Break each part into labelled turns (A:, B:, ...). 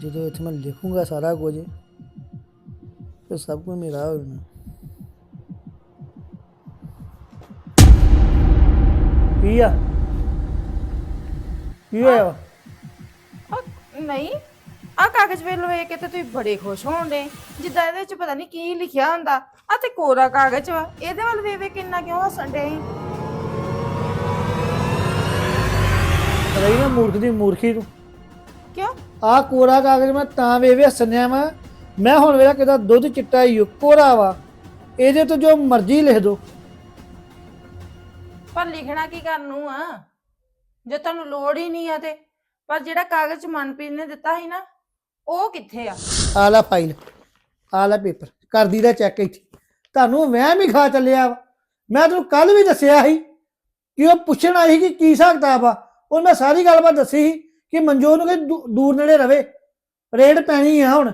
A: ਜਦੋਂ ਇੱਥੇ ਮੈਂ ਲਿਖੂੰਗਾ ਸਾਰਾ ਕੁਝ ਫਿਰ ਸਭ ਕੁਝ ਮੇਰਾ ਹੋ ਜਾਣਾ ਕੀ ਆ? ਕੀ ਹੋਇਆ? ਵਾ?
B: ਆ, ਨਹੀਂ ਆ ਕਾਗਜ਼ ਵੇਲ ਵੇਖ ਕੇ ਤੇ ਤੁਸੀਂ ਬੜੇ ਖੁਸ਼ ਹੋਣਦੇ ਜਿੱਦਾਂ ਇਹਦੇ ਵਿੱਚ ਪਤਾ ਨਹੀਂ ਕੀ ਲਿਖਿਆ ਹੁੰਦਾ। ਆ ਤੇ ਕੋਰਾ ਕਾਗਜ਼ ਵਾ ਇਹਦੇ ਵੱਲ ਵੇਖ ਕਿੰਨਾ ਕਿਉਂ ਹੱਸਣ ਡੇ
A: ਰਹੀ ਨਾ ਮੂਰਖ ਦੀ ਮੂਰਖੀ ਤੂੰ।
B: ਕਿਉਂ?
A: ਆ ਕੋਰਾ ਕਾਗਜ਼ ਮੈਂ ਤਾਂ ਵੇਵੇ ਹੱਸਨਿਆ ਵਾ। ਮੈਂ ਹੁਣ ਵੇਲਾ ਕਿਦਾ ਦੁੱਧ ਚਿੱਟਾ ਹੀ ਓ, ਕੋਰਾ ਵਾ। ਇਹਦੇ ਤੋਂ ਜੋ ਮਰਜ਼ੀ ਲਿਖ ਦੋ।
B: ਪਰ ਲਿਖਣਾ ਕੀ ਕਰਨ ਨੂੰ ਆ? ਜੇ ਤੁਹਾਨੂੰ ਲੋੜ ਹੀ ਨਹੀਂ ਆ ਤੇ। ਪਰ ਜਿਹੜਾ ਕਾਗਜ਼ ਮਨਪ੍ਰੀਤ ਨੇ ਦਿੱਤਾ ਸੀ ਨਾ ਉਹ ਕਿੱਥੇ ਆ?
A: ਆ ਲੈ ਫਾਈਲ ਆ ਲੈ ਪੇਪਰ ਕਰਦੀ ਦਾ ਚੈੱਕ ਇੱਥੇ। ਤੁਹਾਨੂੰ ਵਹਿਮ ਹੀ ਖਾ ਚੱਲਿਆ ਵਾ। ਮੈਂ ਤੈਨੂੰ ਕੱਲ ਵੀ ਦੱਸਿਆ ਸੀ ਕਿ ਉਹ ਪੁੱਛਣ ਆਈ ਸੀ ਕਿ ਕੀ ਹਿਸਾਬ ਕਿਤਾਬ ਆ। ਉਹ ਮੈਂ ਸਾਰੀ ਗੱਲਬਾਤ ਦੱਸੀ ਸੀ ਕਿ ਮਨਜੋਤ ਨੂੰ ਕਿ ਦੂ- ਦੂਰ ਨੇੜੇ ਰਵੇ। ਰੇਡ ਪੈਣੀ ਆ ਹੁਣ।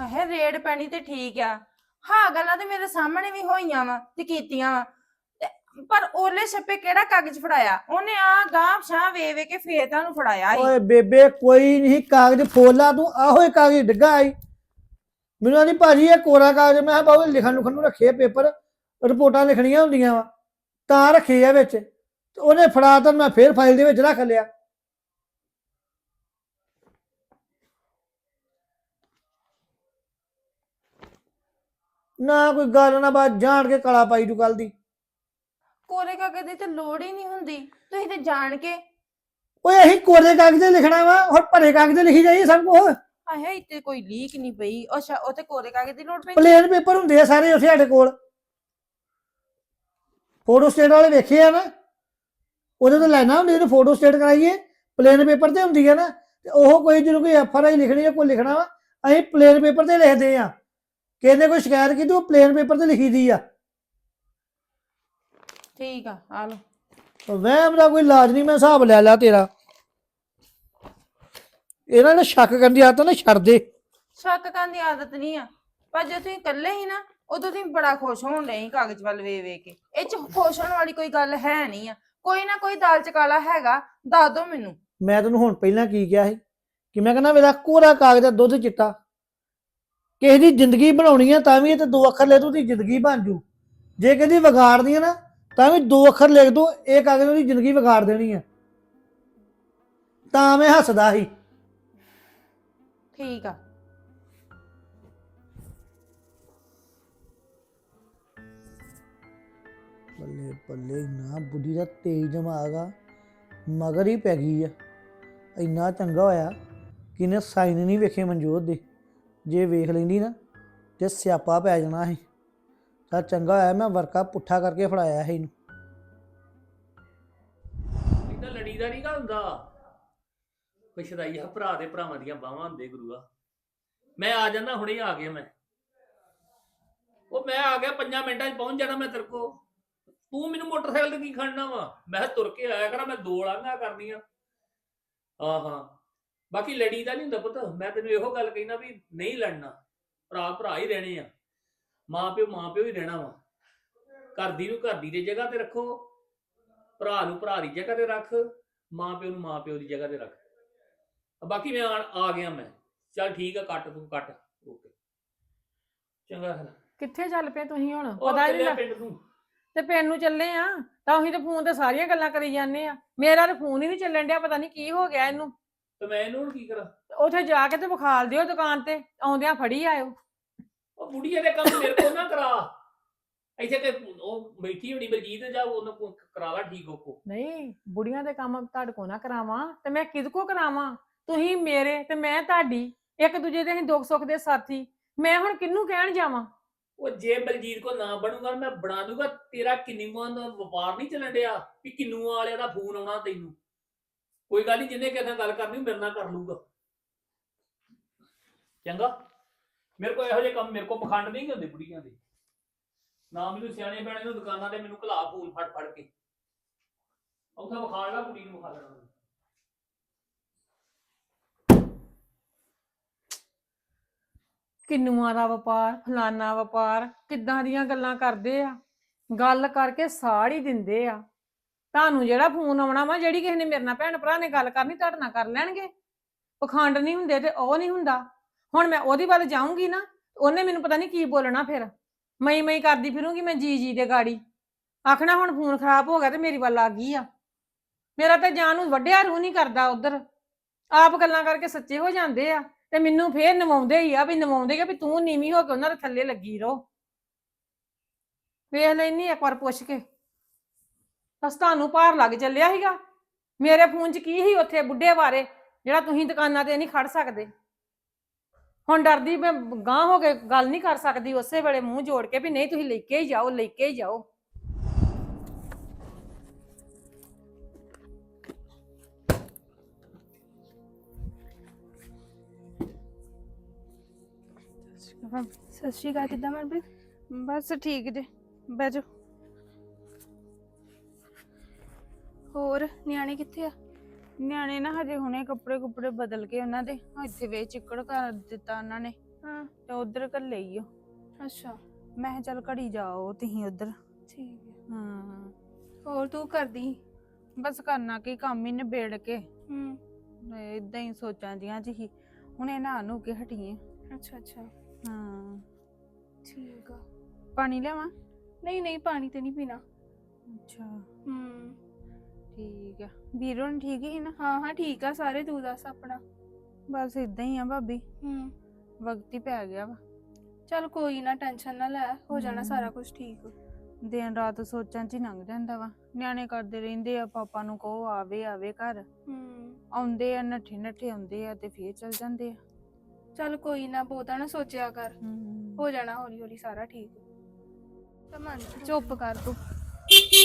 B: ਆਹੇ ਰੇਡ ਪੈਣੀ ਤੇ ਠੀਕ ਆ। ਹਾਂ ਗੱਲਾਂ ਤੇ ਮੇਰੇ ਸਾਹਮਣੇ ਵੀ ਹੋਈਆਂ ਵਾ ਤੇ ਕੀਤੀਆਂ ਵਾ। ਤੇ ਪਰ ਉਹਲੇ ਛੱਪੇ ਕਿਹੜਾ ਕਾਗਜ਼ ਫੜਾਇਆ? ਉਹਨੇ ਆ ਗਾਂਹ ਛਾਂ ਵੇ ਵੇ ਕੇ ਫੇਰ ਤੁਹਾਨੂੰ ਫੜਾਇਆ ਈ
A: ਓਏ ਬੇਬੇ ਕੋਈ ਨਹੀਂ ਕਾਗਜ਼ ਫੋਲਾ ਤੂੰ ਆਹੋ ਇਹ ਕਾਗਜ਼ ਡਿੱਗਾ ਆਈ ਮੈਨੂੰ ਆਂਦੀ ਭਾਜੀ ਇਹ ਕੋਰਾ ਕਾਗਜ਼। ਮੈਂ ਕਿਹਾ ਬਾਬੂ ਲਿਖਣ ਲੁਖਣ ਨੂੰ ਰੱਖੇ ਆ ਪੇਪਰ ਰਿਪੋਰਟਾਂ ਲਿਖਣੀਆਂ ਹੁੰਦੀਆਂ ਵਾ। ਤਾਂ ਰੱਖੇ ਆ ਵਿੱਚ। ਤੇ ਉਹਨੇ ਫੜਾ ਤਾਂ ਮੈਂ ਫੇਰ ਫਾਈਲ ਦੇ ਵਿੱਚ ਰੱਖ ਲਿਆ। ਨਾ ਕੋਈ ਗੱਲ ਨਾ ਬਾਤ ਜਾਣ ਕੇ ਕਲਾ ਪਾਈ ਤੂੰ ਕੱਲ ਦੀ।
B: ਕੋਰੇ ਕਾਗਜ਼ ਦੀ ਤੇ ਲੋੜ ਹੀ ਨਹੀਂ ਹੁੰਦੀ। ਤੁਸੀਂ ਤੇ ਜਾਣ ਕੇ
A: ਓਏ ਅਸੀਂ ਕੋਰੇ ਕਾਗਜ਼ ਤੇ ਲਿਖਣਾ ਵਾ ਹੋਰ ਭਰੇ ਕਾਗਜ਼ ਤੇ ਲਿਖੀ ਜਾਈਏ ਸਭ ਕੁਝ
B: ਆਹੇ ਇੱਥੇ ਕੋਈ ਲੀਕ ਨਹੀਂ ਪਈ। ਅੱਛਾ ਉਹ ਤੇ ਕੋਰੇ ਕਾਗਜ਼ ਦੀ ਲੋੜ ਪਈ
A: ਪਲੇਨ ਪੇਪਰ ਹੁੰਦੇ ਆ ਸਾਰੇ ਉੱਥੇ ਸਾਡੇ ਕੋਲ। ਫੋਟੋ ਸਟੇਟ ਵਾਲੇ ਵੇਖੇ ਆ ਨਾ। ਉਹਦੇ ਤੋਂ ਲੈਣਾ ਹੁੰਦੀ ਤੇ ਫੋਟੋ ਸਟੇਟ ਕਰਾਈਏ ਪਲੇਨ ਪੇਪਰ ਤੇ ਹੁੰਦੀ ਆ ਨਾ ਤੇ ਉਹ ਕੋਈ ਜਦੋਂ ਕੋਈ ਐਫ ਆਰ ਆਈ ਲਿਖਣੀ ਆ ਕੋਈ ਲਿਖਣਾ ਵਾ ਅਸੀਂ ਪਲੇਨ ਪੇਪਰ ਤੇ ਲਿਖਦੇ ਆ। ਕਿਸੇ ਨੇ ਕੋਈ ਸ਼ਿਕਾਇਤ ਕੀਤੀ ਉਹ ਪਲੇਨ ਪੇਪਰ ਤੇ ਲਿਖੀ ਦੀ ਆ।
B: ਠੀਕ ਆ ਆ ਲਓ।
A: ਵਹਿਮ ਦਾ ਕੋਈ ਇਲਾਜ ਨਹੀਂ ਮੈਂ ਹਿਸਾਬ ਲੈ ਲਿਆ ਤੇਰਾ। ਇਹਨਾਂ ਨੇ ਸ਼ੱਕ ਕਰਨ ਦੀ ਆਦਤ ਨਾ ਛੱਡ ਦੇ।
B: ਸ਼ੱਕ ਕਰਨ ਦੀ ਆਦਤ ਨਹੀਂ ਆ। ਪਰ ਜੇ ਤੁਸੀਂ ਇਕੱਲੇ ਹੀ ਨਾ ਉਦੋਂ ਤੁਸੀਂ ਬੜਾ ਖੁਸ਼ ਹੋਣ ਰਹੇ ਕਾਗਜ਼ ਵੱਲ ਵੇ ਵੇ ਕੇ। ਇਹ ਚ ਖੁਸ਼ ਹੋਣ ਵਾਲੀ ਕੋਈ ਗੱਲ ਹੈ ਨਹੀਂ ਆ। ਕੋਈ ਨਾ ਕੋਈ ਦਾਲ ਚ ਕਾਲਾ ਹੈਗਾ ਦੱਸ ਦਿਓ ਮੈਨੂੰ।
A: ਮੈਂ ਤੈਨੂੰ ਹੁਣ ਪਹਿਲਾਂ ਕੀ ਕਿਹਾ ਸੀ? ਕਿ ਮੈਂ ਕਹਿੰਦਾ ਮੇਰਾ ਕੋਰਾ ਕਾਗਜ਼ ਦਾ ਦੁੱਧ ਚਿੱਟਾ। ਕਿਸੇ ਦੀ ਜ਼ਿੰਦਗੀ ਬਣਾਉਣੀ ਆ ਤਾਂ ਵੀ ਇਹ ਤੇ ਦੋ ਅੱਖਰ ਲੈ ਤੂੰ ਦੀ ਜ਼ਿੰਦਗੀ ਬਣ ਜੂ। ਜੇ ਕਹਿੰਦੀ ਵਿਗਾੜਨੀ ਆ ਨਾ ਤਾਂ ਵੀ ਦੋ ਅੱਖਰ ਲਿਖ ਦੋ ਇਹ ਕਾਗਜ਼ ਦੀ ਜ਼ਿੰਦਗੀ ਵਿਗਾੜ ਦੇਣੀ ਆ। ਤਾਂ ਮੈਂ ਹੱਸਦਾ ਸੀ।
B: ਠੀਕ ਆ।
A: ਬੱਲੇ ਬੱਲੇ ਨਾ ਬੁੱਢੀ ਦਾ ਤੇਜ਼ ਦਿਮਾਗ ਆ, ਮਗਰ ਹੀ ਪੈ ਗਈ ਆ। ਇੰਨਾ ਚੰਗਾ ਹੋਇਆ ਕਿ ਇਹਨੇ ਸਾਈਨ ਨਹੀਂ ਵੇਖੇ ਮਨਜੋਤ ਦੇ। ਜੇ ਵੇਖ ਲੈਂਦੀ ਨਾ, ਤੇ ਸਿਆਪਾ ਪੈ ਜਾਣਾ ਸੀ। ਤਾਂ ਚੰਗਾ ਹੋਇਆ ਮੈਂ ਵਰਕਾ ਪੁੱਠਾ ਕਰਕੇ ਫੜਾਇਆ ਸੀ ਇਹਨੂੰ।
C: ਇਦਾਂ ਲੜੀਦਾ ਨਹੀਂ ਹੁੰਦਾ। ਕੋਈ ਸ਼ਦਾਈ ਆ, ਭਰਾ ਦੇ ਭਰਾਵਾਂ ਦੀਆਂ ਬਾਹਾਂ ਹੁੰਦੇ ਗੁਰੂਆ। ਮੈਂ ਆ ਜਾਂਦਾ, ਹੁਣੇ ਆ ਗਿਆ ਮੈਂ। ਉਹ ਮੈਂ ਆ ਗਿਆ 5 ਮਿੰਟਾਂ 'ਚ ਪਹੁੰਚ ਜਾਣਾ ਮੈਂ ਤੇਰੇ ਕੋ ਤੂੰ ਮੈਨੂੰ ਮੋਟਰਸਾਈਕਲ ਤੇ ਕੀ ਖੜਨਾ ਵਾ? ਮੈਂ ਕਿਹਾ ਤੁਰ ਕੇ ਆਇਆ ਕਰਾਂ ਮੈਂ ਦੋ ਲਾਂਘਾ ਕਰਨੀਆਂ। ਹਾਂ ਹਾਂ ਬਾਕੀ ਲੜੀਦਾ ਨਹੀਂ ਹੁੰਦਾ ਪੁੱਤ। ਮੈਂ ਤੈਨੂੰ ਇਹੋ ਗੱਲ ਕਹਿਣਾ ਵੀ ਨਹੀਂ ਲੜਨਾ। ਭਰਾ ਭਰਾ ਹੀ ਰਹਿਣੇ ਆ। ਮਾਂ ਪਿਓ ਮਾਂ ਪਿਓ ਹੀ ਰਹਿਣਾ ਵਾ। ਘਰ ਦੀ ਨੂੰ ਘਰ ਦੀ ਦੀ ਜਗ੍ਹਾ ਤੇ ਰੱਖੋ। ਭਰਾ ਨੂੰ ਭਰਾ ਦੀ ਜਗ੍ਹਾ ਤੇ ਰੱਖ। ਮਾਂ ਪਿਓ ਨੂੰ ਮਾਂ ਪਿਓ ਦੀ ਜਗ੍ਹਾ ਤੇ ਰੱਖ। ਬਾਕੀ ਮੈਂ ਆ ਗਿਆ ਮੈਂ। ਚੱਲ ਠੀਕ ਆ ਕੱਟ ਤੂੰ ਕੱਟ। ਓਕੇ। ਚੰਗਾ ਫਿਰ।
D: ਕਿੱਥੇ ਚੱਲ ਪਏ ਤੁਸੀਂ ਹੁਣ? ਪਤਾ ਨਹੀਂ
C: ਪਿੰਡ ਨੂੰ।
D: ਤੇ ਪਿੰਡ ਨੂੰ ਚੱਲੇ ਆ। ਤਾਂ ਅਸੀਂ ਤੇ ਫੋਨ ਤੇ ਸਾਰੀਆਂ ਗੱਲਾਂ ਕਰੀ ਜਾਂਦੇ ਆ। ਮੇਰਾ ਤੇ ਫੋਨ ਹੀ ਨਹੀਂ ਚੱਲਣ ਡਿਆ ਪਤਾ ਨਹੀਂ ਕੀ ਹੋ ਗਿਆ ਇਹਨੂੰ।
C: ਤੇ ਮੈਂ ਇਹਨੂੰ ਹੁਣ ਕੀ ਕਰਾਂ?
D: ਉੱਥੇ ਜਾ ਕੇ ਤੇ ਵਿਖਾਲ ਦਿਓ ਦੁਕਾਨ ਤੇ ਆਉਂਦਿਆਂ ਫੜੀ ਆਇਓ।
C: ਉਹ ਬੁੜੀਏ ਦੇ ਕੰਮ ਮੇਰੇ ਕੋਲ ਨਾ ਕਰਾ। ਇੱਥੇ ਕਿ ਉਹ ਬੈਠੀ ਹੋਣੀ ਬਲਜੀਤ ਜਾ ਉਹਨੂੰ ਕਰਾ ਲਾ ਠੀਕ ਉਹ ਕੋ।
D: ਨਹੀਂ ਬੁੜੀਆਂ ਦੇ ਕੰਮ ਤੁਹਾਡੇ ਕੋ ਨਾ ਕਰਾਵਾਂ ਤੇ ਮੈਂ ਕਿਹਦੇ ਕੋ ਕਰਾਵਾਂ? ਤੁਸੀਂ ਮੇਰੇ ਤੇ ਮੈਂ ਤੁਹਾਡੀ ਇੱਕ ਦੂਜੇ ਦੇ ਅਸੀਂ ਦੁੱਖ ਸੁੱਖ ਦੇ ਸਾਥੀ। ਮੈਂ ਹੁਣ ਕਿਹਨੂੰ ਕਹਿਣ ਜਾਵਾਂ?
C: ਉਹ ਜੇ ਬਲਜੀਤ ਕੋ ਨਾ ਬਣੂਗਾ, ਮੈਂ ਬਣਾ ਦੂੰਗਾ। ਤੇਰਾ ਕਿੰਨੂਆਂ ਦਾ ਵਪਾਰ ਨਹੀਂ ਚੱਲਣ ਡਿਆ ਵੀ ਕਿੰਨੂਆਂ ਵਾਲਿਆਂ ਦਾ ਫੋਨ ਆਉਣਾ ਤੈਨੂੰ। ਕੋਈ ਗੱਲ ਨਹੀਂ, ਜਿੰਨੇ ਕਿਸੇ ਨਾਲ ਗੱਲ ਕਰਨੀ ਮੇਰੇ ਨਾਲ ਕਰ ਲੂਗਾ ਚੰਗਾ? ਮੇਰੇ ਕੋਲ ਇਹੋ ਜਿਹੇ ਕੰਮ, ਮੇਰੇ ਕੋਲ ਪਖੰਡ ਨਹੀਂ ਹੁੰਦੇ ਬੁੜੀਆਂ ਦੇ। ਨਾ ਮੈਨੂੰ ਸਿਆਣੇ ਬਣੇ ਨੂੰ ਦੁਕਾਨਾਂ ਤੇ ਮੈਨੂੰ ਘਲਾ ਫੋਨ ਫੜ ਫੜ ਕੇ। ਉੱਥੇ ਵਿਖਾ ਲਾ ਕੁੜੀ ਨੂੰ ਵਿਖਾ ਲੈਣਾ
D: ਕਿੰਨੂਆਂ ਦਾ ਵਪਾਰ, ਫਲਾਨਾ ਵਪਾਰ, ਕਿੱਦਾਂ ਦੀਆਂ ਗੱਲਾਂ ਕਰਦੇ ਆ। ਗੱਲ ਕਰਕੇ ਸਾੜ ਹੀ ਦਿੰਦੇ ਆ। ਤੁਹਾਨੂੰ ਜਿਹੜਾ ਫੋਨ ਆਉਣਾ ਵਾ, ਜਿਹੜੀ ਕਿਸੇ ਨੇ ਮੇਰੇ ਨਾਲ ਭੈਣ ਭਰਾ ਨੇ ਗੱਲ ਕਰਨੀ, ਤੁਹਾਡੇ ਨਾਲ ਕਰ ਲੈਣਗੇ। ਪਖੰਡ ਨਹੀਂ ਹੁੰਦੇ ਤੇ ਉਹ ਨਹੀਂ ਹੁੰਦਾ। ਹੁਣ ਮੈਂ ਉਹਦੀ ਵੱਲ ਜਾਊਂਗੀ ਨਾ, ਉਹਨੇ ਮੈਨੂੰ ਪਤਾ ਨਹੀਂ ਕੀ ਬੋਲਣਾ ਫਿਰ। ਮਈ ਮਈ ਕਰਦੀ ਫਿਰੂੰਗੀ ਮੈਂ ਜੀ ਜੀ ਦੇ ਗਾੜੀ। ਆਖਣਾ ਹੁਣ ਫੋਨ ਖਰਾਬ ਹੋ ਗਿਆ ਤੇ ਮੇਰੀ ਵੱਲ ਆ ਗਈ ਆ। ਮੇਰਾ ਤਾਂ ਜਾਨ ਨੂੰ ਵੱਡਿਆ ਰੂ ਨਹੀਂ ਕਰਦਾ ਉਧਰ। ਆਪ ਗੱਲਾਂ ਕਰਕੇ ਸੱਚੇ ਹੋ ਜਾਂਦੇ ਆ। ਤੇ ਮੈਨੂੰ ਫੇਰ ਨਵਾਉਂਦੇ ਹੀ ਆ ਵੀ ਨਵਾਉਂਦੇ ਆ ਵੀ ਤੂੰ ਨੀਵੀਂ ਹੋ ਕੇ ਉਹਨਾਂ ਦੇ ਥੱਲੇ ਲੱਗੀ ਰਹੋ। ਵੇਖ ਲੈਣੀ ਇੱਕ ਵਾਰ ਪੁੱਛ ਕੇ। ਬਸ ਤੁਹਾਨੂੰ ਭਾਰ ਲੱਗ ਚੱਲਿਆ ਸੀਗਾ। ਮੇਰੇ ਫੋਨ 'ਚ ਕੀ ਸੀ ਉੱਥੇ ਬੁੱਢੇ ਬਾਰੇ, ਜਿਹੜਾ ਤੁਸੀਂ ਦੁਕਾਨਾਂ ਤੇ ਨਹੀਂ ਖੜ ਸਕਦੇ? ਹੁਣ ਡਰਦੀ ਮੈਂ ਗਾਂ ਹੋ ਕੇ ਗੱਲ ਨਹੀਂ ਕਰ ਸਕਦੀ, ਉਸੇ ਵੇਲੇ ਮੂੰਹ ਜੋੜ ਕੇ ਵੀ ਨਹੀਂ ਤੁਸੀਂ ਲੈ ਕੇ ਹੀ ਜਾਓ, ਲੈ ਕੇ ਹੀ ਜਾਓ।
E: ਸਤਿ ਸ਼੍ਰੀ ਅਕਾਲ ਕਿੱਦਾਂ ਮਨਪ੍ਰੀਤ?
F: ਬਸ ਠੀਕ ਜੇ ਬਹਿ ਜਾ
E: ਹੋਰ ਨਿਆਣੇ ਕਿੱਥੇ ਆ?
F: ਨਿਆਣੇ ਨਾ ਹਜੇ ਹੁਣੇ ਕੱਪੜੇ ਕੁਪੜੇ ਬਦਲ ਕੇ ਉਹਨਾਂ ਦੇ ਇੱਥੇ ਵੇ ਚਿੱਕੜ ਕਰ ਦਿੱਤਾ ਉਹਨਾਂ ਨੇ।
E: ਹਾਂ।
F: ਤੇ ਉਧਰ ਘੱਲੇ ਹੀ ਓ
E: ਅੱਛਾ।
F: ਮੈਂ ਕਿਹਾ ਚੱਲ ਘੜੀ ਜਾਓ ਤੁਸੀਂ ਉਧਰ।
E: ਠੀਕ ਹੈ।
F: ਹਾਂ।
E: ਹੋਰ ਤੂੰ ਕਰਦੀ
F: ਬਸ ਕਰਨਾ ਕੀ ਕੰਮ ਹੀ ਨਿਬੇੜ ਕੇ।
E: ਹੂੰ।
F: ਇਦਾਂ ਹੀ ਸੋਚਾਂ ਜੀਆਂ ਜੀ ਹੁਣੇ ਨਹਾ ਨੂੰ ਕੇ ਹਟੀਏ
E: ਅੱਛਾ ਅੱਛਾ।
F: ਹਾਂ।
E: ਠੀਕ ਆ।
F: ਪਾਣੀ ਲਿਆਵਾਂ?
E: ਨਹੀਂ ਨਹੀਂ ਪਾਣੀ ਤੇ ਨਹੀਂ ਪੀਣਾ।
F: ਅੱਛਾ।
E: ਹੂੰ।
F: ਠੀਕ ਆ। ਵੀਰੋ ਠੀਕ ਹੀ ਨਾ?
E: ਹਾਂ ਹਾਂ ਠੀਕ ਆ ਸਾਰੇ ਤੂੰ ਦੱਸ ਆਪਣਾ।
F: ਬਸ ਇਦਾਂ ਹੀ ਆ ਭਾਬੀ।
E: ਹੂੰ।
F: ਵਕਤ ਹੀ ਪੈ ਗਿਆ ਵਾ।
E: ਚੱਲ ਕੋਈ ਨਾ ਟੈਨਸ਼ਨ ਨਾ ਲੈ ਹੋ ਜਾਣਾ
F: ਹਮ।
E: ਸਾਰਾ ਕੁਝ ਠੀਕ।
F: ਦਿਨ ਰਾਤ ਸੋਚਾਂ 'ਚ ਹੀ ਲੰਘ ਜਾਂਦਾ ਵਾ। ਨਿਆਣੇ ਕਰਦੇ ਰਹਿੰਦੇ ਆ ਪਾਪਾ ਨੂੰ ਕਹੋ ਆਵੇ ਆਵੇ ਘਰ।
E: ਹੂੰ।
F: ਆਉਂਦੇ ਆ ਨੱਠੇ ਨੱਠੇ ਆਉਂਦੇ ਆ ਤੇ ਫੇਰ ਚਲ ਜਾਂਦੇ ਆ।
E: ਚੱਲ ਕੋਈ ਨਾ ਬਹੁਤਾ ਨਾ ਸੋਚਿਆ ਕਰ। ਹੋ ਜਾਣਾ ਹੌਲੀ ਹੌਲੀ ਸਾਰਾ ਠੀਕ। ਤਾਂ ਮਨ ਚੁੱਪ ਕਰ ਤੂੰ। ਕਿੱਥੇ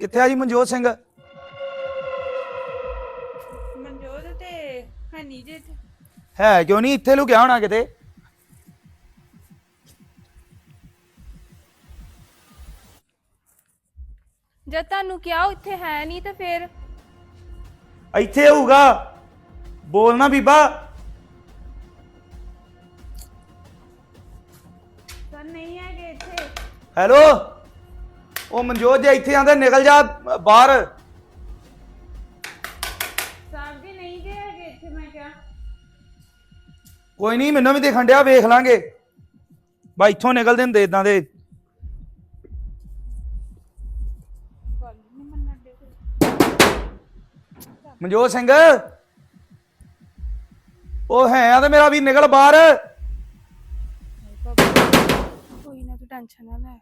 G: ਕਿੱਥੇ ਆ ਜੀ ਮਨਜੋਤ ਸਿੰਘ?
F: ਮਨਜੋਤ ਤੇ ਹਨੀ ਜੇ ਤੇ
G: ਹੈ ਕਿਉਂ ਨਹੀਂ ਇੱਥੇ ਲੁਕਿਆ ਹੋਣਾ ਕਿਤੇ?
E: ਜਦ ਤੁਹਾਨੂੰ ਕਿਹਾ ਉਹ ਇੱਥੇ ਹੈ ਨਹੀਂ ਤਾਂ ਫੇਰ
G: ਇੱਥੇ ਹੋਊਗਾ। ਬੋਲਣਾ ਬੀਬਾ।
F: ਸਰ ਨਹੀਂ ਹੈਗੇ ਇੱਥੇ।
G: ਹੈਲੋ? ਉਹ ਮਨਜੋਤ ਜੇ ਇੱਥੇ ਆਂਦਾ ਨਿਕਲ ਜਾ ਬਾਹਰ।
F: ਸਾਹਿਬ ਜੀ ਨਹੀਂ ਜੇ ਹੈਗੇ ਇੱਥੇ ਮੈਂ ਕਿਹਾ।
G: ਕੋਈ ਨਹੀਂ ਮੈਨੂੰ ਵੀ ਦੇਖਣ ਡਿਆ ਵੇਖ ਲਾਂਗੇ। ਬਾ ਇੱਥੋਂ ਨਿਕਲਦੇ ਹੁੰਦੇ ਇਦਾਂ
F: ਦੇ।
G: ਮਨਜੋਤ ਸਿੰਘ। ਉਹ ਹੈ ਆ ਤੇ ਮੇਰਾ ਵੀ ਨਿਕਲ ਬਾਹਰ।
E: ਕੋਈ ਨਾ ਤੂੰ ਟੈਨਸ਼ਨ ਨਾ ਲੈ।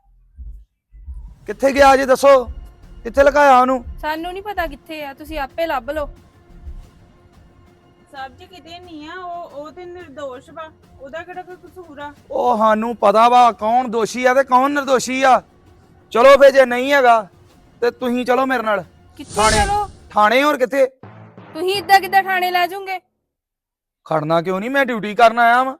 G: ਕਿੱਥੇ ਗਿਆ ਜੇ ਦੱਸੋ? ਕਿੱਥੇ ਲਗਾਇਆ ਉਹਨੂੰ?
E: ਸਾਨੂੰ ਨਹੀਂ ਪਤਾ ਕਿੱਥੇ ਆ ਤੁਸੀਂ ਆਪੇ ਲੱਭ ਲਓ।
F: ਸਾਹਿਬ ਜੀ ਕਿਤੇ ਨਹੀਂ ਆ ਉਹ ਉਹ ਤੇ નિર્ਦੋਸ਼ ਵਾ ਉਹਦਾ ਕਿਹੜਾ ਕੋਈ ਕਸੂਰ ਆ?
G: ਉਹ ਸਾਨੂੰ ਪਤਾ ਵਾ ਕੌਣ ਦੋਸ਼ੀ ਆ ਤੇ ਕੌਣ ਨਿਰਦੋਸ਼ੀ ਆ। ਚਲੋ ਫੇ ਜੇ ਨਹੀਂ ਹੈਗਾ ਤੇ ਤੁਸੀਂ ਚਲੋ ਮੇਰੇ ਨਾਲ।
E: ਕਿੱਥੇ
G: ਥਾਣੇ।
E: ਚਲੋ?
G: ਥਾਣੇ ਹੋਰ ਕਿੱਥੇ?
E: ਤੁਸੀਂ ਇੱਦਾਂ ਕਿੱਦਾਂ ਥਾਣੇ ਲੈ ਜਾਓਗੇ?
G: ਖੜਨਾ ਕਿਉਂ ਨਹੀਂ? ਮੈਂ ਡਿਊਟੀ ਕਰਨ ਆਇਆ ਵਾਂ।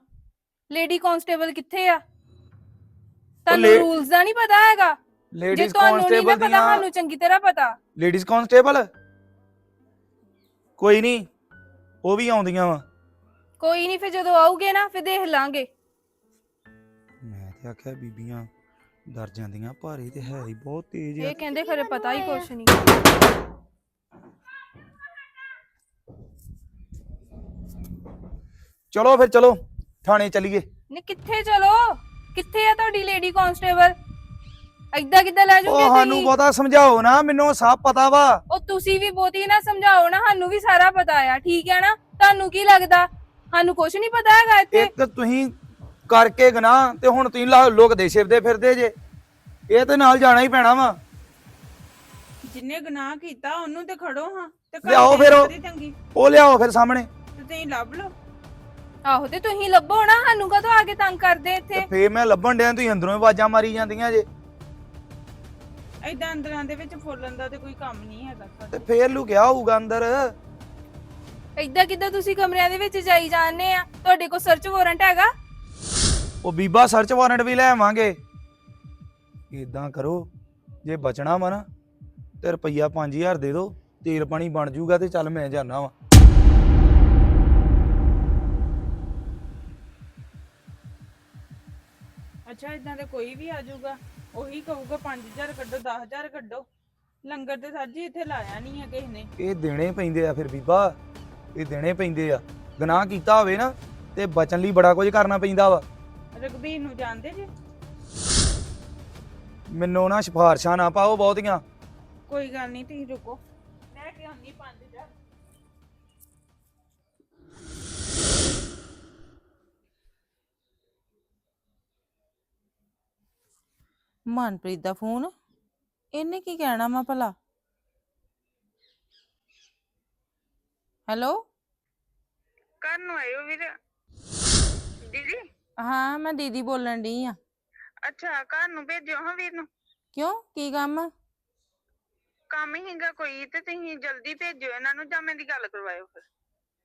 E: ਲੇਡੀ ਕਾਂਸਟੇਬਲ ਕਿੱਥੇ ਆ? ਤੁਹਾਨੂੰ
G: ਲੇ-
E: ਰੂਲਸ ਦਾ ਨਹੀਂ ਪਤਾ ਹੈਗਾ? ਜੇ
G: ਲੇਡੀਜ਼
E: ਤੁਹਾਨੂੰ ਨਹੀਂ ਨਾ
G: ਕਾਂਸਟੇਬਲ
E: ਪਤਾ
G: ਦੀਆਂ
E: ਸਾਨੂੰ ਚੰਗੀ ਤਰ੍ਹਾਂ ਪਤਾ।
G: ਲੇਡੀਜ਼ ਕਾਂਸਟੇਬਲ ਕੋਈ ਨਹੀਂ। ਉਹ ਵੀ ਆਉਂਦੀਆਂ ਵਾ।
E: ਕੋਈ ਨਹੀਂ ਫਿਰ ਜਦੋਂ ਆਉਗੇ ਨਾ ਫਿਰ ਦੇਖ ਲਾਂਗੇ।
G: ਮੈਂ ਤੇ ਆਖਿਆ ਬੀਬੀਆਂ ਡਰ ਜਾਂਦੀਆਂ ਭਾਰੇ ਤੇ ਹੈ ਹੀ ਬਹੁਤ ਤੇਜ਼ ਆ।
E: ਇਹ ਕਹਿੰਦੇ ਖਰੇ ਪਤਾ ਹੀ ਕੁਛ ਨਹੀਂ।
G: ਚਲੋ ਫਿਰ ਚਲੋ ਥਾਣੇ ਚੱਲੀਏ।
E: ਨੇ ਕਿੱਥੇ ਚਲੋ? ਕਿੱਥੇ ਆ ਤੁਹਾਡੀ ਲੇਡੀ ਕਾਂਸਟੇਬਲ ਐਦਾਂ ਕਿੱਦਾਂ ਲੈ ਜਾਓਗੇ
G: ਉਹ ਸਾਨੂੰ
E: ਤੁਸੀਂ?
G: ਬਹੁਤਾ ਸਮਝਾਓ ਨਾ ਮੈਨੂੰ ਸਭ ਪਤਾ ਵਾ।
E: ਉਹ ਤੁਸੀਂ ਵੀ ਬਹੁਤੀ ਨਾ ਸਮਝਾਓ ਨਾ ਸਾਨੂੰ ਵੀ ਸਾਰਾ ਪਤਾ ਆ ਠੀਕ ਹੈ ਨਾ? ਤੁਹਾਨੂੰ ਕੀ ਲੱਗਦਾ? ਸਾਨੂੰ ਕੁਛ ਨਹੀਂ ਪਤਾ ਹੈਗਾ ਇੱਥੇ?
G: ਇੱਕ ਤੁਸੀਂ ਕਰਕੇ ਗਨਾ ਤੇ ਹੁਣ ਤੁਸੀਂ ਲਾ- ਲੋਕ ਦੇ ਫਿਰਦੇ ਫਿਰਦੇ ਜੇ। ਇਹ ਤੇ ਨਾਲ ਜਾਣਾ ਹੀ ਪੈਣਾ ਵਾ।
H: ਜਿੰਨੇ ਗੁਨਾਹ ਕੀਤਾ ਉਹਨੂੰ ਤੇ ਖੜੋ ਹਾਂ ਤੇ ਘਰ
G: ਲਿਆਓ
H: ਦੇ
G: ਫਿਰ ਉਹ।
H: ਉਹਦੀ ਚੰਗੀ।
G: ਉਹ ਲਿਆਓ ਫਿਰ ਸਾਹਮਣੇ।
H: ਤੇ ਤੁਸੀਂ ਲੱਭ ਲਓ।
E: ਆਹੋ ਤੇ ਤੁਸੀਂ ਲੱਭੋ ਨਾ ਸਾਨੂੰ ਕਦੋਂ ਆ ਕੇ ਤੰਗ ਕਰਦੇ
G: ਤੇ
E: ਇੱਥੇ
G: ਫੇਰ ਮੈਂ ਲੱਭਣ ਡਿਆ ਤੁਸੀਂ ਅੰਦਰੋਂ ਹੀ ਆਵਾਜ਼ਾਂ ਮਾਰੀ ਜਾਂਦੀਆਂ ਜੇ।
H: ਐਦਾਂ ਅੰਦਰਾਂ ਦੇ ਵਿੱਚ ਫੁੱਲਣ ਦਾ ਤੇ ਕੋਈ ਕੰਮ ਨਹੀਂ ਹੈਗਾ
G: ਤੇ
H: ਤੁਹਾਡਾ
G: ਫੇਰ ਲੁਕਿਆ ਹੋਊਗਾ ਅੰਦਰ।
E: ਐਦਾਂ ਕਿੱਦਾਂ ਤੁਸੀਂ ਕਮਰਿਆਂ ਦੇ ਵਿੱਚ ਜਾਈ ਜਾਂਦੇ ਆ? ਤੁਹਾਡੇ ਕੋਲ ਸਰਚ ਵਾਰੰਟ ਹੈਗਾ?
G: ਉਹ ਬੀਬਾ ਸਰਚ ਵਾਰੰਟ ਵੀ ਲੈ ਆਵਾਂਗੇ। ਇਦਾਂ ਕਰੋ ਜੇ ਬਚਣਾ ਵਾ ਨਾ ਤੇ ਰੁਪਈਆ 5000 ਦੇ ਦਿਓ ਤੇਲ ਪਾਣੀ ਬਣ ਜੂਗਾ ਤੇ ਚੱਲ ਮੈਂ ਜਾਣਾ ਵਾ।
F: ਅੱਛਾ ਇਦਾਂ ਤੇ ਕੋਈ ਵੀ ਆ ਜਾਊਗਾ ਉਹੀ ਕਹੂਗਾ 5000 ਕੱਢੋ 10000 ਕੱਢੋ। ਲੰਗਰ ਤੇ ਸਰ ਜੀ ਇੱਥੇ ਲਾਇਆ ਨਹੀਂ ਹੈ ਕਿਸੇ ਨੇ।
G: ਇਹ ਦੇਣੇ ਪੈਂਦੇ ਆ ਫਿਰ ਬੀਬਾ ਇਹ ਦੇਣੇ ਪੈਂਦੇ ਆ। ਗੁਨਾਹ ਕੀਤਾ ਹੋਵੇ ਨਾ ਤੇ ਬਚਣ ਲਈ ਬੜਾ ਕੁਝ ਕਰਨਾ ਪੈਂਦਾ ਵਾ।
F: ਰਘਬੀਰ ਨੂੰ ਜਾਣਦੇ ਜੀ?
G: ਮੈਨੂੰ ਨਾ ਸਿਫਾਰਸ਼ਾਂ ਨਾ ਪਾਓ ਬਹੁਤੀਆਂ।
F: ਕੋਈ ਗੱਲ ਨਹੀਂ ਤੁਸੀਂ ਰੁਕੋ। ਲੈ ਕੇ ਆਉਂਦੀ 5000
B: ਮਨਪ੍ਰੀਤ ਦਾ ਫੋਨ। ਇਹਨੇ ਕੀ ਕਹਿਣਾ ਵਾ ਭਲਾ? ਹੈਲੋ?
F: ਘਰ ਨੂੰ ਆਇਓ ਵੀਰ। ਦੀਦੀ?
B: ਹਾਂ ਮੈਂ ਦੀਦੀ ਬੋਲਣ ਡਈ ਆ।
F: ਅੱਛਾ ਘਰ ਨੂੰ ਭੇਜਿਓ ਹਾਂ ਵੀਰ ਨੂੰ।
B: ਕਿਉਂ? ਕੀ ਕੰਮ? ਆ?
F: ਕੰਮ ਹੈਗਾ ਕੋਈ ਤੇ ਤੁਸੀਂ ਜਲਦੀ ਭੇਜਿਓ ਇਹਨਾਂ ਨੂੰ ਜਾਂ ਮੇਰੀ ਗੱਲ ਕਰਵਾਇਓ ਫਿਰ।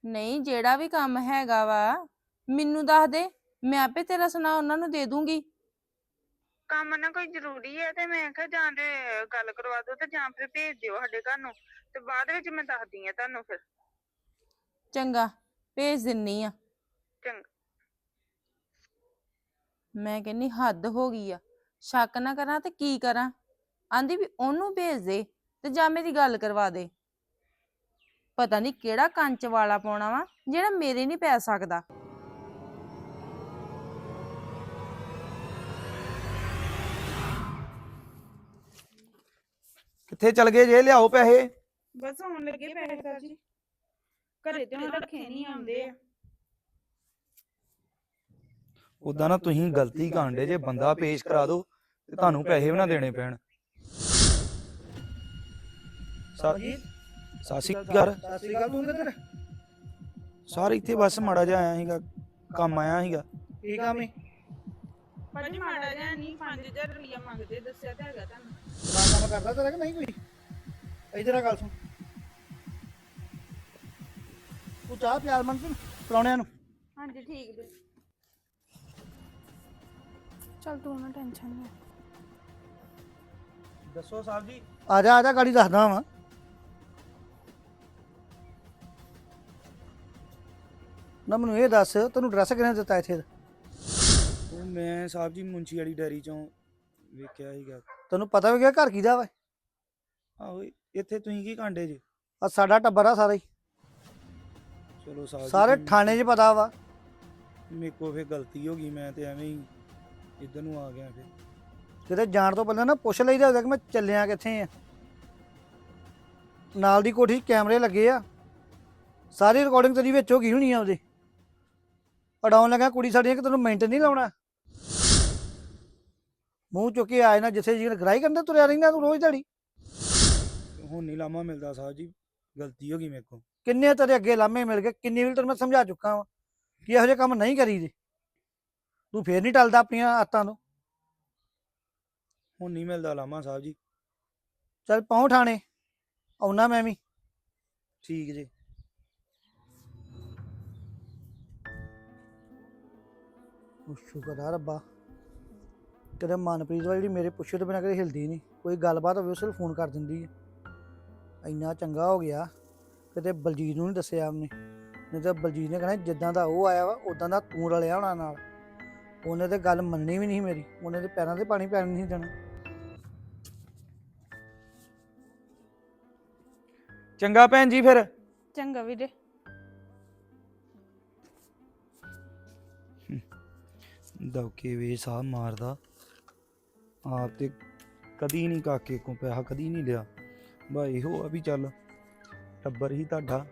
B: ਨਹੀਂ ਜਿਹੜਾ ਵੀ ਕੰਮ ਹੈਗਾ ਵਾ ਮੈਨੂੰ ਦੱਸ ਦੇ। ਮੈਂ ਆਪੇ ਤੇਰਾ ਸੁਣਾ ਉਹਨਾਂ ਨੂੰ ਦੇ ਦੂੰਗੀ।
F: ਕੰਮ ਨਾ ਕੋਈ ਜ਼ਰੂਰੀ ਹੈ ਤੇ ਮੈਂ ਕਿਹਾ ਜਾਂ ਤੇ ਗੱਲ ਕਰਵਾ ਦਿਓ ਤੇ ਜਾਂ ਫਿਰ ਭੇਜ ਦਿਓ ਸਾਡੇ ਘਰ ਨੂੰ ਤੇ ਬਾਅਦ ਵਿੱਚ ਮੈਂ ਦੱਸਦੀ ਆ ਤੁਹਾਨੂੰ ਫਿਰ।
B: ਚੰਗਾ ਭੇਜ ਦਿੰਨੀ ਆ।
F: ਚੰਗਾ।
B: ਮੈਂ ਕਹਿੰਨੀ ਹੱਦ ਹੋ ਗਈ ਆ ਸ਼ੱਕ ਨਾ ਕਰਾਂ ਤੇ ਕੀ ਕਰਾਂ? ਆਂਦੀ ਵੀ ਉਹਨੂੰ ਭੇਜ ਦੇ ਤੇ ਜਾਂ ਮੇਰੀ ਗੱਲ ਕਰਵਾ ਦੇ। ਪਤਾ ਨਹੀਂ ਕਿਹੜਾ ਕੰਚ ਵਾਲਾ ਪਾਉਣਾ ਵਾ ਜਿਹੜਾ ਮੇਰੇ ਨਹੀਂ ਪੈ ਸਕਦਾ।
G: ਕਿੱਥੇ ਚਲ ਗਏ? ਜੇ ਲਿਆਓ ਪੈਸੇ।
F: ਬਸ ਹੁਣ ਲੱਗੇ ਪੈਸੇ ਸਰ ਜੀ। ਘਰੇ ਤੇ ਹੁਣ ਰੱਖੇ ਨਹੀਂ ਆਉਂਦੇ ਆ।
G: ਉਦਾਂ ਨਾ ਤੁਸੀਂ ਗਲਤੀ ਕਾਂਡੇ ਜੇ ਬੰਦਾ ਪੇਸ਼ ਕਰਾ ਦਿਓ ਤੇ ਤੁਹਾਨੂੰ ਪੈਸੇ ਵੀ ਨਾ ਦੇਣੇ ਪੈਣ।
A: ਜੀ
G: ਸਾਸੀ ਘਰ
A: ਸਤਿ ਸ਼੍ਰੀ ਅਕਾਲ ਤੂੰ ਕਿੱਧਰ
G: ਸਾਰੇ ਇੱਥੇ ਬਸ ਮਾੜਾ ਜਿਹਾ ਆਇਆ ਸੀਗਾ। ਕੰਮ ਆਇਆ ਸੀਗਾ।
A: ਕੀ ਕੰਮ ਹੈ
F: ਭਾਜੀ ਮਾੜਾ ਜਿਹਾ ਨਹੀਂ 5000 ਰੁਪਇਆ ਮੰਗਦੇ ਦੱਸਿਆ ਤਾਂ ਹੈਗਾ ਤੁਹਾਨੂੰ।
A: ਬੜਾ ਕੰਮ ਕਰਦਾ ਤੇਰਾ ਕਿ ਨਹੀਂ ਕੋਈ? ਇਧਰ ਆ ਗੱਲ ਸੁਣ। ਤੂੰ ਚਾਹ ਪਿਆਲ ਮਨ ਤੂੰ ਪਰੌਣਿਆਂ ਨੂੰ।
F: ਹਾਂਜੀ ਠੀਕ ਜੀ।
E: ਚਲ ਤੂੰ ਨਾ ਟੈਨਸ਼ਨ ਲੈ।
G: ਦੱਸੋ ਸਾਹਿਬ ਜੀ।
A: ਆ ਜਾ ਆ ਜਾ ਗਾੜੀ ਦੱਸਦਾ ਵਾਂ। ਨਾ ਮੈਨੂੰ ਇਹ ਦੱਸ ਤੈਨੂੰ ਡਰੈਸ ਕਿਹਨੇ ਦਿੱਤਾ ਇੱਥੇ? ਦਾ?
G: ਉਹ ਮੈਂ ਸਾਹਿਬ ਜੀ ਮੁੰਚੀ ਵਾਲੀ ਡੈਰੀ ਚੋਂ ਵੇਖਿਆ ਸੀਗਾ।
A: ਤੈਨੂੰ ਪਤਾ ਵੀ ਗਿਆ ਘਰ ਕਿਹਦਾ ਵਾ?
G: ਆਹੋ ਇੱਥੇ ਤੁਸੀਂ ਕੀ ਕਾਂਡੇ ਜੇ?
A: ਆ ਸਾਡਾ ਟੱਬਰ ਆ ਸਾਰਾ ਹੀ।
G: ਚਲੋ ਸਾਹਿਬ ਜੀ
A: ਸਾਰੇ
G: ਤੁਸੀਂ-
A: ਥਾਣੇ 'ਚ ਪਤਾ ਵਾ।
G: ਮੇਰੇ ਕੋਲ ਫੇ ਗਲਤੀ ਹੋ ਗਈ ਮੈਂ ਤੇ ਐਵੇਂ ਹੀ ਇੱਧਰ ਨੂੰ ਆ ਗਿਆ ਫਿਰ।
A: ਕਿਤੇ ਜਾਣ ਤੋਂ ਪਹਿਲਾਂ ਨਾ ਪੁੱਛ ਲਈਦਾ ਹੁੰਦਾ ਕਿ ਮੈਂ ਚੱਲਿਆ ਕਿੱਥੇ ਆ। ਨਾਲ ਦੀ ਕੋਠੀ 'ਚ ਕੈਮਰੇ ਲੱਗੇ ਆ। ਸਾਰੀ ਰਿਕਾਰਡਿੰਗ ਤੇਰੀ ਵਿੱਚ ਹੋ ਗਈ ਹੋਣੀ ਆ ਉਹਦੇ। ਅਡਾਉਣ ਲੱਗਾ ਕੁੜੀ ਸਾਡੀਆਂ ਕਿ ਤੈਨੂੰ ਮਿੰਟ ਨਹੀਂ ਲਾਉਣਾ। ਮੂੰਹ ਚੁੱਕ ਆਏ ਨਾ ਜਿੱਥੇ ਜੀ ਗਰਾਈ ਕਰਨ ਤੇ ਤੁਰਿਆ ਰਹਿੰਦਾ ਤੂੰ ਰੋਜ਼ ਦਿਹਾੜੀ।
G: ਹੁਣ ਨਹੀਂ ਲਾਮਾ ਮਿਲਦਾ ਸਾਹਿਬ ਜੀ ਗਲਤੀ ਹੋ ਗਈ ਮੇਰੇ ਕੋਲ।
A: ਕਿੰਨੇ ਤੇਰੇ ਅੱਗੇ ਲਾਮੇ ਮਿਲ ਗਏ ਕਿੰਨੀ ਵਾਰ ਤੈਨੂੰ ਮੈਂ ਸਮਝਾ ਚੁੱਕਾ ਵਾਂ ਕਿ ਇਹੋ ਜਿਹੇ ਕੰਮ ਨਹੀਂ ਕਰੀਦੇ ਤੂੰ ਫੇਰ ਨਹੀਂ ਟਲਦਾ ਆਪਣੀਆਂ ਆਤਾਂ ਤੋਂ
G: ਹੁਣ ਨਹੀਂ ਮਿਲਦਾ ਲਾਮਾ ਸਾਹਿਬ ਜੀ।
A: ਚੱਲ ਪਹੁੰਚ ਥਾਣੇ ਆਉਣਾ ਮੈਂ ਵੀ।
G: ਠੀਕ ਜੇ।
A: ਸ਼ੁਕਰ ਆ ਰੱਬਾ। ਤੇਰੇ ਮਨਪ੍ਰੀਤ ਵਾਲੀ ਜਿਹੜੀ ਮੇਰੇ ਪੁੱਛੇ ਤੋਂ ਬਿਨਾਂ ਕਦੇ ਹਿਲਦੀ ਨਹੀਂ। ਕੋਈ ਗੱਲਬਾਤ ਹੋਵੇ ਉਸੇ ਫੋਨ ਕਰ ਦਿੰਦੀ ਹੈ। ਇੰਨਾ ਚੰਗਾ ਹੋ ਗਿਆ ਕਿਤੇ ਬਲਜੀਤ ਨੂੰ ਨਹੀਂ ਦੱਸਿਆ ਉਹਨੇ ਨਹੀਂ ਤਾਂ ਬਲਜੀਤ ਨੇ ਕਹਿਣਾ ਜਿੱਦਾਂ ਦਾ ਉਹ ਆਇਆ ਵਾ ਉਦਾਂ ਦਾ ਤੂੰ ਰਲਿਆ ਹੋਣਾ ਨਾਲ। ਉਹਨੇ ਤੇ ਗੱਲ ਮੰਨਣੀ ਵੀ ਨਹੀਂ ਮੇਰੀ। ਉਹਨੇ ਤੇ ਪੈਰਾਂ ਤੇ ਪਾਣੀ ਪੈਣ ਨਹੀਂ ਦੇਣਾ।
G: ਚੰਗਾ ਭੈਣ ਜੀ ਫਿਰ।
F: ਚੰਗਾ ਵੀਰੇ।
G: ਦੌਕੇ ਵੇ ਸਾਹ ਮਾਰਦਾ। ਆਪ ਤੇ ਕਦੀ ਨਹੀਂ ਕਾਕੇ ਕੋ ਪੈਸਾ, ਕਦੀ ਨਹੀਂ ਲਿਆ। ਬਾ ਇਹੋ ਆ ਵੀ ਚੱਲ, ਟੱਬਰ ਹੀ ਤੁਹਾਡਾ।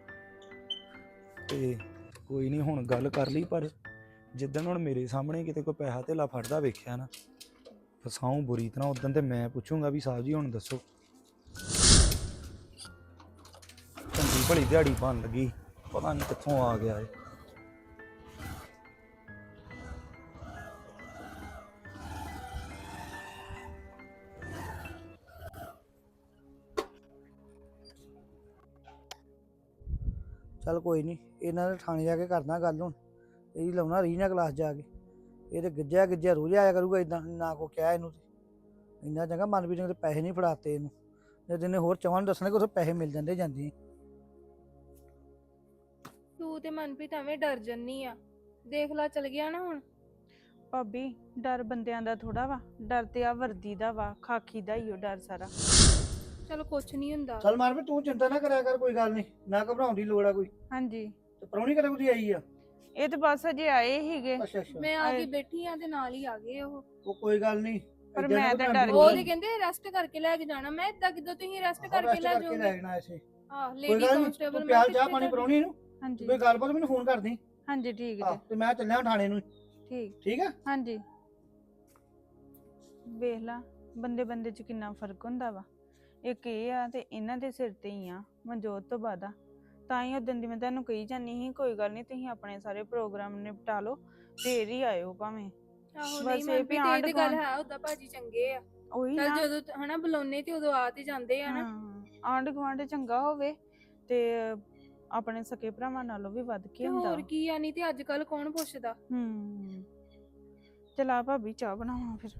G: ਤੇ ਕੋਈ ਨਹੀਂ, ਹੁਣ ਗੱਲ ਕਰ ਲਈ, ਪਰ ਜਿੱਦਣ ਹੁਣ ਮੇਰੇ ਸਾਹਮਣੇ ਕਿਤੇ ਕੋਈ ਪੈਸਾ ਧੇਲਾ ਫੜਦਾ ਵੇਖਿਆ ਨਾ ਫਸਾਉਂ ਬੁਰੀ ਤਰ੍ਹਾਂ, ਉਦੋਂ ਤੇ ਮੈਂ ਪੁੱਛੂੰਗਾ ਵੀ ਸਾਹਿਬ ਜੀ, ਹੁਣ ਦੱਸੋ। ਚੰਗੀ ਭਲੀ ਦਿਹਾੜੀ ਬਣ ਲੱਗੀ, ਪਤਾ ਨਹੀਂ ਕਿੱਥੋਂ ਆ ਗਿਆ ਇਹ।
A: ਚੱਲ ਕੋਈ ਨਹੀਂ ਇਹਨਾਂ ਦੇ ਥਾਣੇ ਜਾ ਕੇ ਕਰਨਾ ਗੱਲ ਹੁਣ ਇਹ ਲਾਉਣਾ ਰੀਨਾ ਕਲਾਸ ਜਾ ਕੇ। ਇਹ ਤੇ ਗਿੱਜਿਆ ਗਿੱਜਿਆ ਰੋਜ਼ ਆਇਆ ਕਰੂਗਾ ਇਦਾਂ ਨਾ ਕੋ ਕਿਹਾ ਇਹਨੂੰ ਤੇ। ਇੰਨਾ ਚੰਗਾ ਮਨਪ੍ਰੀਤ ਨੇ ਪੈਸੇ ਨਹੀਂ ਫੜਾਤੇ ਇਹਨੂੰ। ਜੇ ਦਿਨੇ ਹੋਰ ਚਵਾਂ ਨੂੰ ਦੱਸਣੇ ਕਿ ਉੱਥੇ ਪੈਸੇ ਮਿਲ ਜਾਂਦੇ ਜਾਂਦੀ।
E: ਤੂੰ ਤੇ ਮਨਪ੍ਰੀਤ ਐਵੇਂ ਡਰ ਜੰਨੀ ਆ। ਦੇਖ ਲਾ ਚਲ ਗਿਆ ਨਾ ਹੁਣ।
F: ਭਾਬੀ ਡਰ ਬੰਦਿਆਂ ਦਾ ਥੋੜਾ ਵਾ। ਡਰ ਤੇ ਆ ਵਰਦੀ ਦਾ ਵਾ ਖਾਕੀ ਦਾ ਹੀ ਉਹ ਡਰ ਸਾਰਾ।
E: ਚਲੋ ਕੁਛ ਨਹੀਂ ਹੁੰਦਾ।
A: ਚੱਲ ਮਾਰ ਵੀ ਤੂੰ ਚਿੰਤਾ ਨਾ ਕਰਿਆ ਕਰ ਕੋਈ ਗੱਲ ਨਹੀਂ। ਨਾ ਘਬਰਾਉਣ ਦੀ ਲੋੜ ਆ ਕੋਈ।
F: ਹਾਂਜੀ।
A: ਤੇ ਪ੍ਰਾਹੁਣੀ ਕਦੇ ਉਹਦੀ ਆਈ ਆ?
F: ਇਹ ਤੇ ਬਸ ਅਜੇ ਆਏ ਹੀਗੇ
A: ਅੱਛਾ ਅੱਛਾ।
E: ਮੈਂ ਆ ਕੇ ਬੈਠੀ ਆ ਤੇ ਨਾਲ ਹੀ ਆ ਗਏ ਉਹ।
A: ਉਹ ਕੋਈ ਗੱਲ ਨਹੀਂ।
F: ਪਰ
A: ਏਦਾਂ ਨਾ
F: ਮੈਂ ਤਾਂ
A: ਘਬਰਾਉਣ ਦੀ
F: ਡਰ
A: ਲੋੜ
E: ਉਹ। ਤੇ ਕਹਿੰਦੇ ਰੈਸਟ ਕਰਕੇ ਲੈ ਕੇ ਜਾਣਾ। ਮੈਂ ਇਦਾਂ ਕਿਦਾਂ ਤੁਸੀਂ ਰੈਸਟ ਕਰਕੇ
A: rest
E: ਲੈ ਜਾਓਗੇ?
A: ਜਾਣਾ ਐਸੇ
E: ਹਾਂ
A: ਕੋਈ
E: ਲੇਡੀ
A: ਗੱਲ ਨਹੀਂ।
E: ਕਾਂਸਟੇਬਲ
A: ਤੂੰ ਪਿਆਲ ਚਾਹ ਪਾਣੀ ਪ੍ਰਾਹੁਣੀ ਨੂੰ
F: ਹਾਂਜੀ।
A: ਕੋਈ ਗੱਲਬਾਤ ਮੈਨੂੰ ਫੋਨ ਕਰਦੀ।
F: ਹਾਂਜੀ ਠੀਕ
A: ਹਾਂ
F: ਜੀ।
A: ਤੇ ਮੈਂ ਚੱਲਿਆ ਥਾਣੇ ਨੂੰ।
F: ਠੀਕ।
A: ਠੀਕ ਆ?
F: ਹਾਂਜੀ। ਵੇਖ ਲਾ ਬੰਦੇ ਬੰਦੇ ਚ ਕਿੰਨਾ ਫ਼ਰਕ ਹੁੰਦਾ ਵਾ। ਇੱਕ ਇਹ ਆ ਤੇ ਇਹਨਾਂ ਦੇ ਸਿਰ ਤੇ ਹੀ ਆ ਮਨਜੋਤ ਤੋਂ ਬਾਅਦ ਆ। ਤਾਂ ਹੀ ਉਦੋਂ ਦੀ ਮੈਂ ਤੁਹਾਨੂੰ ਕਹੀ ਜਾਨੀ ਸੀ ਕੋਈ ਗੱਲ ਨਹੀਂ ਤੁਸੀਂ ਆਪਣੇ ਸਾਰੇ ਪ੍ਰੋਗਰਾਮ ਨਿਪਟਾ ਲਓ ਫੇਰ ਹੀ ਆਇਓ ਭਾਵੇਂ।
E: ਆਹੋ
F: ਬਸ
E: ਨਹੀਂ
F: ਇਹ
E: ਮੈਂ
F: ਵੀ
E: ਵੀ
F: ਆਂਢ
E: ਤੇ ਗੱਲ
F: ਗੁਆਂਢ-
E: ਹੈ ਉਹਦਾ ਭਾਜੀ ਚੰਗੇ ਆ।
F: ਉਹੀ
E: ਚੱਲ
F: ਨਾ।
E: ਜਦੋਂ ਤ- ਹਨਾ ਬੁਲਾਉਨੇ ਤੇ ਉਦੋਂ ਆ ਤੇ ਜਾਂਦੇ ਆ ਨਾ।
F: ਆਂਢ ਗੁਆਂਢ ਚੰਗਾ ਹੋਵੇ ਤੇ ਆਪਣੇ ਸਕੇ ਭਰਾਵਾਂ ਨਾਲੋਂ ਵੀ ਵੱਧ ਕੇ ਹੁੰਦਾ
E: ਹੋਰ ਕੀ ਆ ਨਹੀਂ ਤੇ ਅੱਜ ਕੱਲ ਕੌਣ ਪੁੱਛਦਾ?
F: ਹੂੰ। ਚਲਾ ਭਾਬੀ ਚਾਹ ਬਣਾਵਾਂ ਫਿਰ।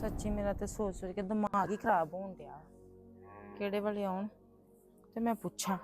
B: ਸੱਚੀ ਮੇਰਾ ਤੇ ਸੋਚ ਸੋਚ ਕੇ ਦਿਮਾਗ ਹੀ ਖਰਾਬ ਹੋਣ ਡਿਆ ਕਿਹੜੇ ਵਾਲੇ ਆਉਣ ਤੇ ਮੈਂ ਪੁੱਛਾਂ